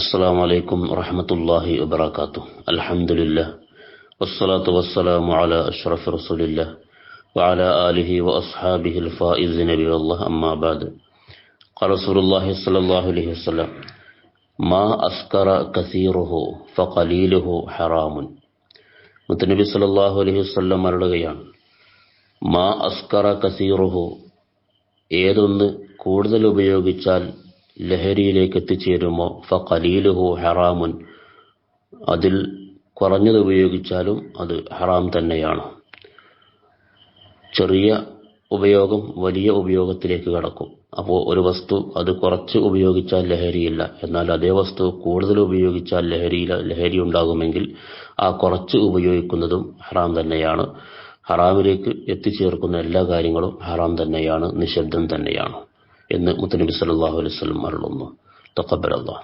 السلام عليكم ورحمة الله وبركاته الحمد لله والصلاة والسلام على أشرف رسول الله وعلى آله وأصحابه الفائزين برضا الله أما بعد قال رسول الله صلى الله عليه وسلم ما أسكر كثيره فقليله حرام മുത്തനബി സല്ലല്ലാഹു അലൈഹി വസല്ലം മരളുകയാണ് മാ അസ്കറ കസീറുഹു ഏതൊന്ന് കൂടുതൽ ഉപയോഗിച്ചാൽ ലഹരിയിലേക്ക് എത്തിച്ചേരുമോ? ഫലീലുഹു ഹറാമുൻ. അതിൽ കുറഞ്ഞത് ഉപയോഗിച്ചാലും അത് ഹറാം തന്നെയാണ്. ചെറിയ ഉപയോഗം വലിയ ഉപയോഗത്തിലേക്ക് കടക്കും. അപ്പോൾ ഒരു വസ്തു അത് കുറച്ച് ഉപയോഗിച്ചാൽ ലഹരിയില്ല. എന്നാൽ അതേ വസ്തു കൂടുതൽ ഉപയോഗിച്ചാൽ ലഹരിയില്ല ലഹരി ഉണ്ടാകുമെങ്കിൽ ആ കുറച്ച് ഉപയോഗിക്കുന്നതും ഹറാം തന്നെയാണ്. ഹറാമിലേക്ക് എത്തിച്ചേർക്കുന്ന എല്ലാ കാര്യങ്ങളും ഹറാം തന്നെയാണ് നിശബ്ദം തന്നെയാണ്. എന്ന് മുത്തനബി സല്ലല്ലാഹു അലൈഹി വസല്ലം അരുളുന്നു തഖബ്ബൽ അല്ലാഹ്